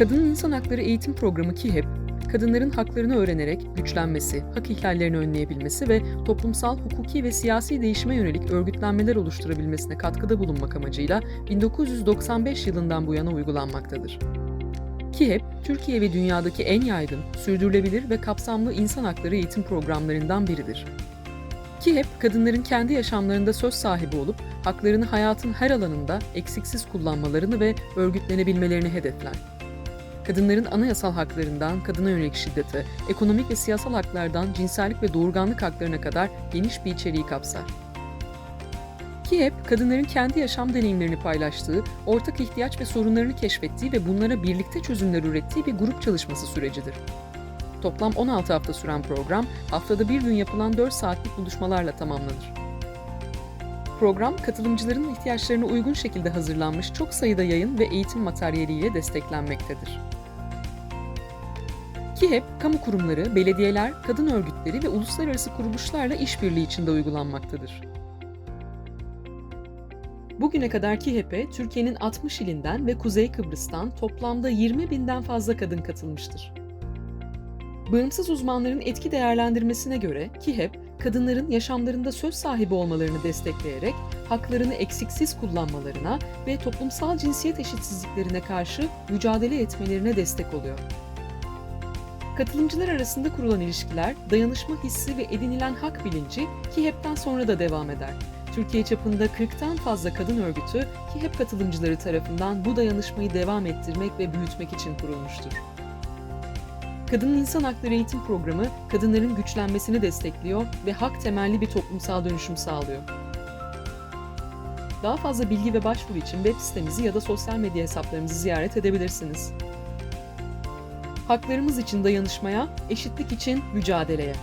Kadının İnsan Hakları Eğitim Programı KİHEP, kadınların haklarını öğrenerek güçlenmesi, hak ihlallerini önleyebilmesi ve toplumsal, hukuki ve siyasi değişime yönelik örgütlenmeler oluşturabilmesine katkıda bulunmak amacıyla 1995 yılından bu yana uygulanmaktadır. KİHEP, Türkiye ve dünyadaki en yaygın, sürdürülebilir ve kapsamlı insan hakları eğitim programlarından biridir. KİHEP, kadınların kendi yaşamlarında söz sahibi olup, haklarını hayatın her alanında eksiksiz kullanmalarını ve örgütlenebilmelerini hedefler. Kadınların anayasal haklarından kadına yönelik şiddete, ekonomik ve siyasal haklardan cinsellik ve doğurganlık haklarına kadar geniş bir içeriği kapsar. KİHEP, kadınların kendi yaşam deneyimlerini paylaştığı, ortak ihtiyaç ve sorunlarını keşfettiği ve bunlara birlikte çözümler ürettiği bir grup çalışması sürecidir. Toplam 16 hafta süren program, haftada bir gün yapılan 4 saatlik buluşmalarla tamamlanır. Program, katılımcıların ihtiyaçlarına uygun şekilde hazırlanmış çok sayıda yayın ve eğitim materyaliyle desteklenmektedir. KİHEP, kamu kurumları, belediyeler, kadın örgütleri ve uluslararası kuruluşlarla işbirliği içinde uygulanmaktadır. Bugüne kadar KİHEP'e Türkiye'nin 60 ilinden ve Kuzey Kıbrıs'tan toplamda 20 binden fazla kadın katılmıştır. Bağımsız uzmanların etki değerlendirmesine göre KİHEP, kadınların yaşamlarında söz sahibi olmalarını destekleyerek haklarını eksiksiz kullanmalarına ve toplumsal cinsiyet eşitsizliklerine karşı mücadele etmelerine destek oluyor. Katılımcılar arasında kurulan ilişkiler, dayanışma hissi ve edinilen hak bilinci KİHEP'ten sonra da devam eder. Türkiye çapında 40'tan fazla kadın örgütü KİHEP katılımcıları tarafından bu dayanışmayı devam ettirmek ve büyütmek için kurulmuştur. Kadının İnsan Hakları Eğitim Programı, kadınların güçlenmesini destekliyor ve hak temelli bir toplumsal dönüşüm sağlıyor. Daha fazla bilgi ve başvuru için web sitemizi ya da sosyal medya hesaplarımızı ziyaret edebilirsiniz. Haklarımız için dayanışmaya, eşitlik için mücadeleye.